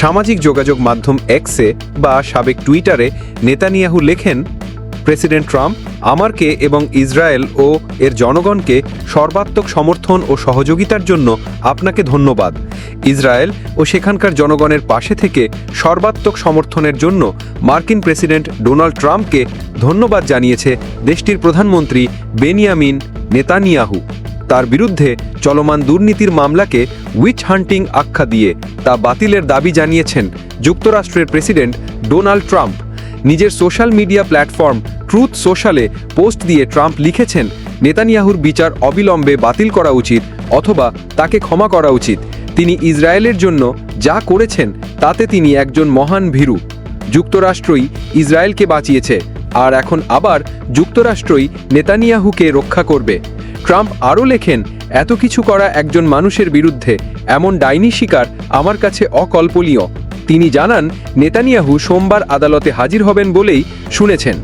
সামাজিক যোগাযোগ মাধ্যম এক্সে বা সাবেক টুইটারে নেতানিয়াহু লেখেন, প্রেসিডেন্ট ট্রাম্প আমারকে এবং ইসরায়েল ও এর জনগণকে সর্বাত্মক সমর্থন ও সহযোগিতার জন্য আপনাকে ধন্যবাদ। ইসরায়েল ও সেখানকার জনগণের পাশে থেকে সর্বাত্মক সমর্থনের জন্য মার্কিন প্রেসিডেন্ট ডোনাল্ড ট্রাম্পকে ধন্যবাদ জানিয়েছে দেশটির প্রধানমন্ত্রী বেনিয়ামিন নেতানিয়াহু। তার বিরুদ্ধে চলমান দুর্নীতির মামলাকে উইচ হান্টিং আখ্যা দিয়ে তা বাতিলের দাবি জানিয়েছেন যুক্তরাষ্ট্রের প্রেসিডেন্ট ডোনাল্ড ট্রাম্প। নিজের সোশ্যাল মিডিয়া প্ল্যাটফর্ম ট্রুথ সোশ্যালে পোস্ট দিয়ে ট্রাম্প লিখেছেন, নেতানিয়াহুর বিচার অবিলম্বে বাতিল করা উচিত অথবা তাকে ক্ষমা করা উচিত। তিনি ইসরায়েলের জন্য যা করেছেন তাতে তিনি একজন মহান ভীরু। যুক্তরাষ্ট্রই ইসরায়েলকে বাঁচিয়েছে। আর এখন আবার যুক্তরাষ্ট্রই নেতানিয়াহুকে রক্ষা করবে। ট্রাম্প আরও লেখেন, এত কিছু করা একজন মানুষের বিরুদ্ধে এমন ডাইনি শিকার আমার কাছে অকল্পনীয়। তিনি জানান, নেতানিয়াহু সোমবার আদালতে হাজির হবেন বলেই শুনেছেন।